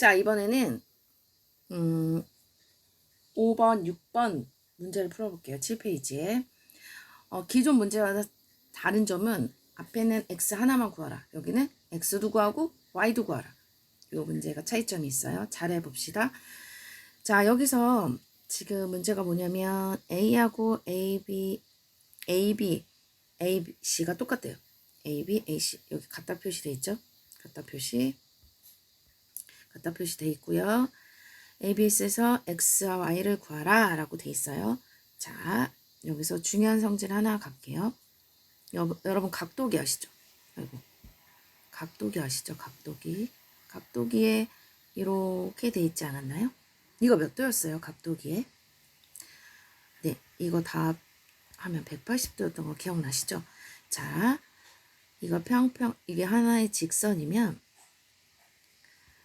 자, 이번에는 음 5번, 6번 문제를 풀어볼게요. 7페이지에. 어, 기존 문제와 다른 점은 앞에는 x 하나만 구하라. 여기는 x도 구하고 y도 구하라. 이 문제가 차이점이 있어요. 잘 해봅시다. 자, 여기서 지금 문제가 뭐냐면 A하고 AB, AB, ABC가 똑같대요. AB, AC. 여기 같다 표시돼 있죠? 같다 표시. 같다 표시돼 있고요. ABS에서 X와 Y를 구하라 라고 돼 있어요. 자, 여기서 중요한 성질 하나 갈게요. 여, 여러분 각도기 아시죠? 아이고. 각도기 아시죠? 각도기. 각도기에 이렇게 돼 있지 않았나요? 이거 몇 도였어요? 각도기에? 네, 이거 다 하면 180도였던 거 기억나시죠? 자, 이거 평평, 이게 하나의 직선이면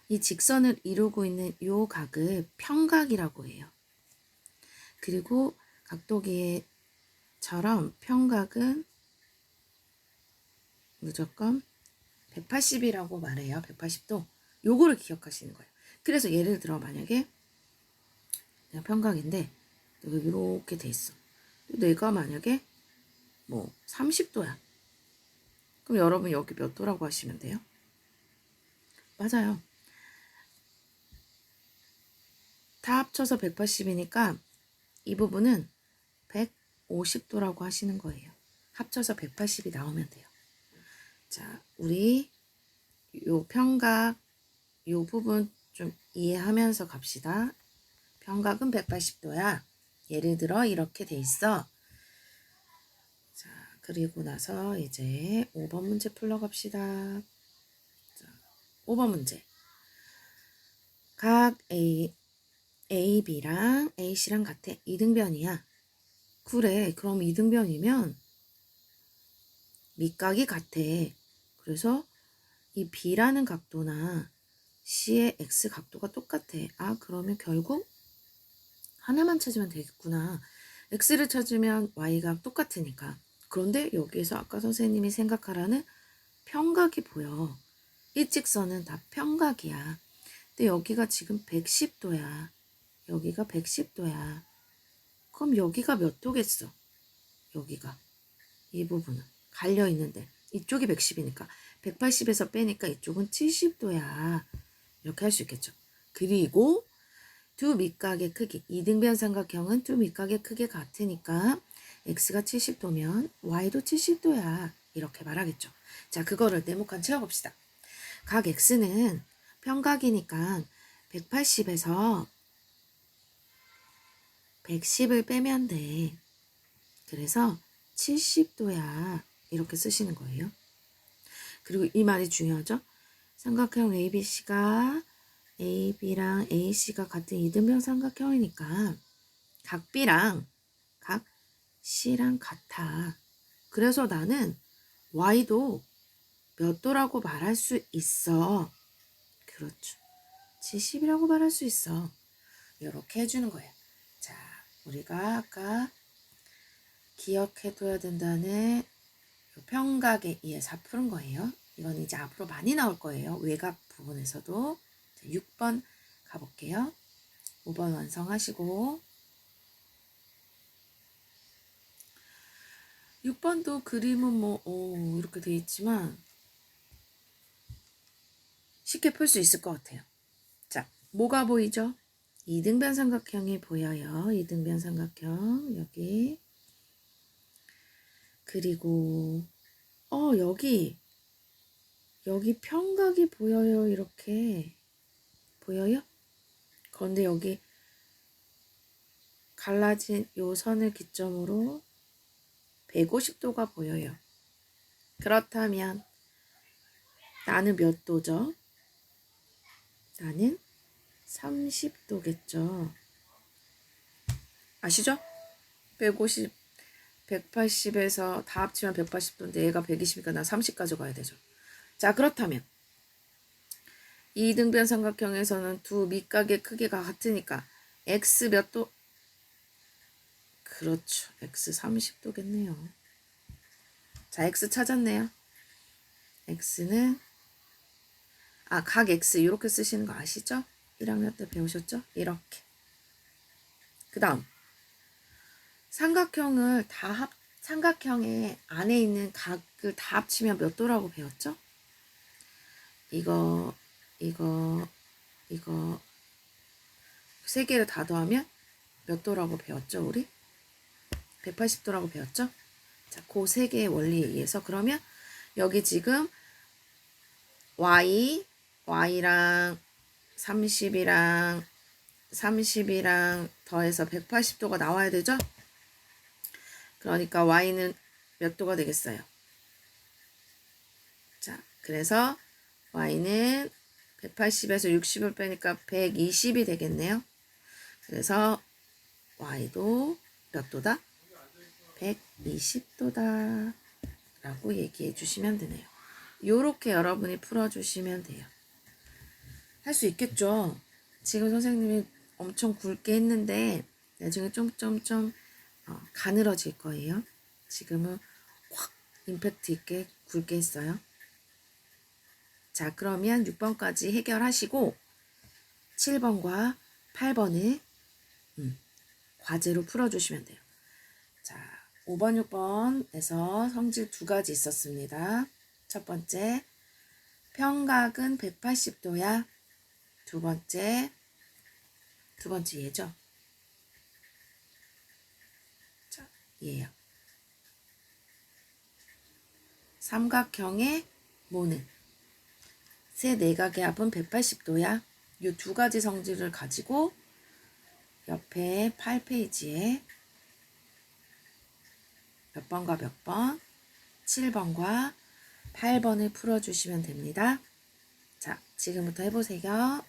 이 직선을 이루고 있는 요 각을 평각이라고 해요. 그리고 각도기처럼 평각은 무조건 180이라고 말해요. 180도. 요거를 기억하시는 거예요. 그래서 예를 들어 만약에 내가 평각인데 내가 이렇게 돼 있어. 내가 만약에 뭐 30도야. 그럼 여러분 여기 몇 도라고 하시면 돼요? 맞아요. 다 합쳐서 180이니까 이 부분은 150도라고 하시는 거예요. 합쳐서 180이 나오면 돼요. 자, 우리 요 평각 요 부분 좀 이해하면서 갑시다. 평각은 180도야. 예를 들어 이렇게 돼 있어. 자, 그리고 나서 이제 5번 문제 풀러 갑시다. 자, 5번 문제. 각 A, A, B랑 A, C랑 같아. 이등변이야. 그래, 그럼 이등변이면 밑각이 같아. 그래서 이 B라는 각도나 C의 X 각도가 똑같아. 아, 그러면 결국 하나만 찾으면 되겠구나. X를 찾으면 Y가 똑같으니까. 그런데 여기에서 아까 선생님이 생각하라는 평각이 보여. 일직선은 다 평각이야. 근데 여기가 지금 110도야. 여기가 110도야. 그럼 여기가 몇 도겠어? 여기가. 이 부분은. 갈려 있는데. 이쪽이 110이니까. 180에서 빼니까 이쪽은 70도야. 이렇게 할 수 있겠죠. 그리고 두 밑각의 크기, 이등변 삼각형은 두 밑각의 크기 같으니까 x가 70도면 y도 70도야. 이렇게 말하겠죠. 자, 그거를 네모칸 채워봅시다. 각 x는 평각이니까 180에서 110을 빼면 돼. 그래서 70도야. 이렇게 쓰시는 거예요. 그리고 이 말이 중요하죠. 삼각형 ABC가 AB랑 AC가 같은 이등변 삼각형이니까 각 B랑 각 C랑 같아. 그래서 나는 Y도 몇 도라고 말할 수 있어. 그렇죠. 70이라고 말할 수 있어. 이렇게 해주는 거예요. 자, 우리가 아까 기억해둬야 된다는 평각에 의해서 푸는 거예요. 이건 이제 앞으로 많이 나올 거예요. 외곽 부분에서도. 6번 가볼게요. 5번 완성하시고 6번도 그림은 뭐 오, 이렇게 돼 있지만 쉽게 풀 수 있을 것 같아요. 자, 뭐가 보이죠? 이등변 삼각형이 보여요. 이등변 삼각형 여기 그리고 어 여기 여기 평각이 보여요 이렇게 보여요? 그런데 여기 갈라진 요 선을 기점으로 150도가 보여요. 그렇다면 나는 몇 도죠? 나는 30도겠죠. 아시죠? 150, 180에서 다 합치면 180도인데 얘가 120이니까 나 30 가져가야 되죠. 자, 그렇다면 이등변 삼각형에서는 두 밑각의 크기가 같으니까 x 몇 도? 그렇죠. x 30도겠네요. 자, x 찾았네요. x는 아, 각 X 이렇게 쓰시는 거 아시죠? 1학년 때 배우셨죠? 이렇게. 그 다음. 삼각형을 다 합, 삼각형의 안에 있는 각을 다 합치면 몇 도라고 배웠죠? 이거, 이거, 이거, 세 개를 다 더하면 몇 도라고 배웠죠, 우리? 180도라고 배웠죠? 자, 그 세 개의 원리에 의해서 그러면 여기 지금 y, y랑 30이랑 30이랑 더해서 180도가 나와야 되죠? 그러니까 y는 몇 도가 되겠어요? 자, 그래서 y는 180에서 60을 빼니까 120이 되겠네요. 그래서 y도 몇 도다? 120도다. 라고 얘기해 주시면 되네요. 요렇게 여러분이 풀어주시면 돼요. 할 수 있겠죠? 지금 선생님이 엄청 굵게 했는데 나중에 좀좀좀 어, 가늘어질 거예요. 지금은 확 임팩트 있게 굵게 했어요. 자, 그러면 6번까지 해결하시고 7번과 8번을 음, 과제로 풀어주시면 돼요. 자, 5번, 6번에서 성질 두 가지 있었습니다. 첫 번째, 평각은 180도야. 두 번째, 두 번째 얘죠. 자, 얘요. 삼각형의 모는 세 내각의 합은 180도야. 이 두 가지 성질을 가지고 옆에 8페이지에 몇 번과 몇 번? 7번과 8번을 풀어주시면 됩니다. 자, 지금부터 해보세요.